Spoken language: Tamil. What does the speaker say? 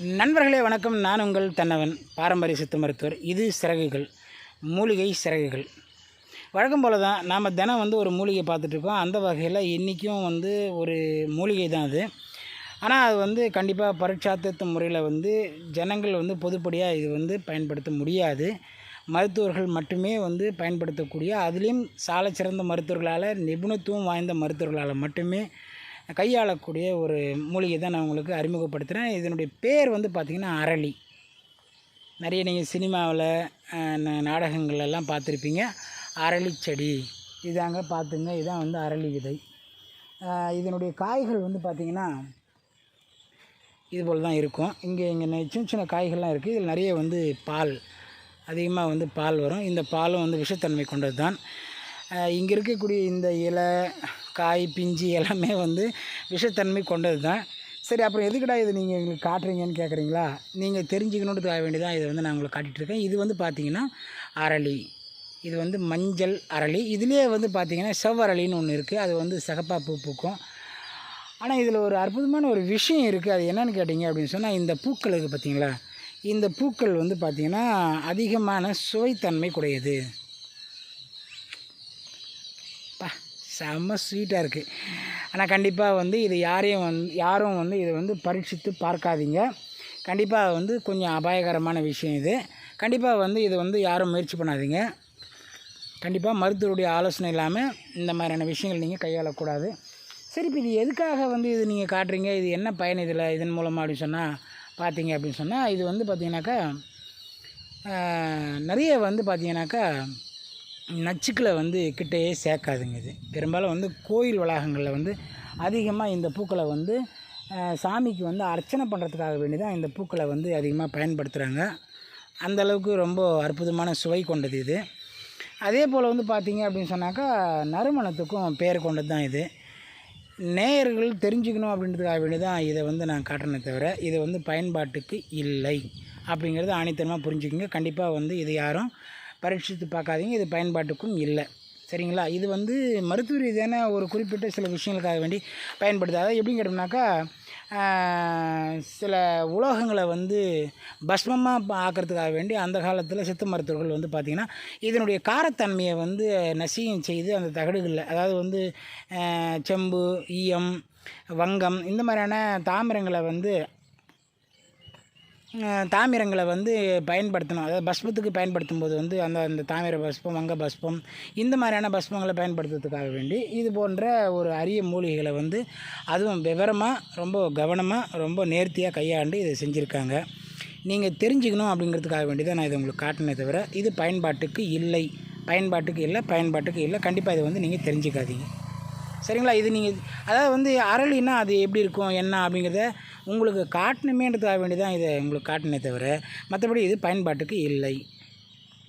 நண்பர்களே வணக்கம். நான் உங்கள் தன்னவன் பாரம்பரிய சித்த மருத்துவர். இது சிறகுகள் மூலிகை சிறகுகள். வழக்கம் போல் தான் நாம் தினம் வந்து ஒரு மூலிகை பார்த்துட்ருக்கோம் அந்த வகையில் இன்றைக்கும் வந்து ஒரு மூலிகை தான் அது. ஆனால் அது வந்து கண்டிப்பாக பரீட்சார்த்த முறையில் வந்து ஜனங்கள் வந்து பொதுப்படியாக இது வந்து பயன்படுத்த முடியாது. மருத்துவர்கள் மட்டுமே வந்து பயன்படுத்தக்கூடிய அதுலேயும் சால சிறந்த மருத்துவர்களால் நிபுணத்துவம் வாய்ந்த மருத்துவர்களால் மட்டுமே கையாளக்கூடிய ஒரு மூலிகை தான் நான் உங்களுக்கு அறிமுகப்படுத்துகிறேன் இதனுடைய பேர் வந்து பார்த்திங்கன்னா அரளி. நிறைய நீங்கள் சினிமாவில் நாடகங்களெல்லாம் பார்த்துருப்பீங்க. அரளி செடி. இதாங்க பார்த்துங்க. இதான் வந்து அரளி விதை. இதனுடைய காய்கள் வந்து பார்த்திங்கன்னா இது போல் தான் இருக்கும். இங்கே இங்கே சின்ன சின்ன காய்கள்லாம் இருக்குது இதில் நிறைய வந்து பால் அதிகமாக வந்து பால் வரும். இந்த பாலும் வந்து விஷத்தன்மை கொண்டது தான் இங்கே இருக்கக்கூடிய இந்த இலை காய் பிஞ்சு எல்லாமே வந்து விஷத்தன்மை கொண்டது தான் சரி அப்புறம் எதுக்குடா இது நீங்கள் எங்களுக்கு காட்டுறீங்கன்னு கேட்குறீங்களா நீங்கள் தெரிஞ்சுக்கணுன்றதுக்காக வேண்டியதான் இதை வந்து நான் உங்களுக்கு காட்டிகிட்டு இருக்கேன். இது வந்து பார்த்திங்கன்னா அரளி. இது வந்து மஞ்சள் அரளி. இதுலேயே வந்து பார்த்திங்கன்னா செவ்வரளின்னு ஒன்று இருக்குது அது வந்து சிகப்பா பூ பூக்கும். ஆனால் இதில் ஒரு அற்புதமான ஒரு விஷயம் இருக்குது அது என்னன்னு கேட்டிங்க அப்படின்னு சொன்னால் இந்த பூக்கள் இருக்குது பார்த்தீங்களா இந்த பூக்கள் வந்து பார்த்திங்கன்னா அதிகமான சுவைத்தன்மை கூடியது பா செம்ம ஸ்வீட்டாக இருக்குது ஆனால் கண்டிப்பாக வந்து இது யாரையும் வந்து யாரும் வந்து இதை வந்து பரீட்சித்து பார்க்காதீங்க. கண்டிப்பாக வந்து கொஞ்சம் அபாயகரமான விஷயம் இது. கண்டிப்பாக வந்து இதை வந்து யாரும் முயற்சி பண்ணாதீங்க. கண்டிப்பாக மருத்துவருடைய ஆலோசனை இல்லாமல் இந்த மாதிரியான விஷயங்கள் நீங்கள் கையாளக்கூடாது. சரி இப்போ இது எதுக்காக வந்து இது நீங்கள் காட்டுறீங்க? இது என்ன பயன் இதில்? இதன் மூலமாக அப்படின்னு சொன்னால் பார்த்தீங்க அப்படின்னு சொன்னால் இது வந்து பார்த்திங்கனாக்கா நிறைய வந்து பார்த்திங்கனாக்கா நச்சுக்களை வந்து கிட்டேயே சேர்க்காதுங்க இது. பெரும்பாலும் வந்து கோயில் வளாகங்களில் வந்து அதிகமாக இந்த பூக்களை வந்து சாமிக்கு வந்து அர்ச்சனை பண்ணுறதுக்காக வேண்டி தான் இந்த பூக்களை வந்து அதிகமாக பயன்படுத்துகிறாங்க அந்த அளவுக்கு ரொம்ப அற்புதமான சுவை கொண்டது இது. அதே போல் வந்து பார்த்திங்க அப்படின்னு சொன்னாக்கா நறுமணத்துக்கும் பேர் கொண்டது தான் இது. நேயர்கள் தெரிஞ்சுக்கணும் அப்படின்றதுக்காக வேண்டி தான் இதை வந்து நான் காட்டணே தவிர இது வந்து பயன்பாட்டுக்கு இல்லை. அப்படிங்கிறது ஆணித்தனமாக புரிஞ்சுக்கிங்க. கண்டிப்பாக வந்து இது யாரும் பரீட்சித்து பார்க்காதீங்க இது பயன்பாட்டுக்கும் இல்லை. சரிங்களா? இது வந்து மருத்துவ ரீதியான ஒரு குறிப்பிட்ட சில விஷயங்களுக்காக வேண்டி பயன்படுது. அதாவது எப்படின்னு கேட்டோம்னாக்கா சில உலோகங்களை வந்து பஸ்மமாக ஆக்கிறதுக்காக வேண்டி அந்த காலத்தில் சித்த மருத்துவர்கள் வந்து பார்த்திங்கன்னா இதனுடைய காரத்தன்மையை வந்து நசியம் செய்து அந்த தகடுகளில் அதாவது வந்து செம்பு ஈயம் வங்கம் இந்த மாதிரியான தாமிரங்களை வந்து தாமிரங்களை வந்து பயன்படுத்தணும். அதாவது பஸ்பத்துக்கு பயன்படுத்தும் போது வந்து அந்த அந்த தாமிர பஸ்பம் வங்க பஸ்பம் இந்த மாதிரியான பஸ்பங்களை பயன்படுத்துறதுக்காக வேண்டி இது போன்ற ஒரு அரிய மூலிகைகளை வந்து அதுவும் விவரமாக ரொம்ப கவனமாக ரொம்ப நேர்த்தியாக கையாண்டு இதை செஞ்சுருக்காங்க. நீங்கள் தெரிஞ்சுக்கணும் அப்படிங்கிறதுக்காக வேண்டி தான் நான் இதை உங்களுக்கு காட்டினே தவிர இது பயன்பாட்டுக்கு இல்லை. பயன்பாட்டுக்கு இல்லை பயன்பாட்டுக்கு இல்லை. கண்டிப்பாக இதை வந்து நீங்கள் தெரிஞ்சுக்காதீங்க. சரிங்களா? இது நீங்கள் அதாவது வந்து அரளின்னா அது எப்படி இருக்கும் என்ன அப்படிங்கிறத உங்களுக்கு காட்டணுமேன்றதுக்காக வேண்டி தான் இதை உங்களுக்கு காட்டினே தவிர மற்றபடி இது பயன்பாட்டுக்கு இல்லை.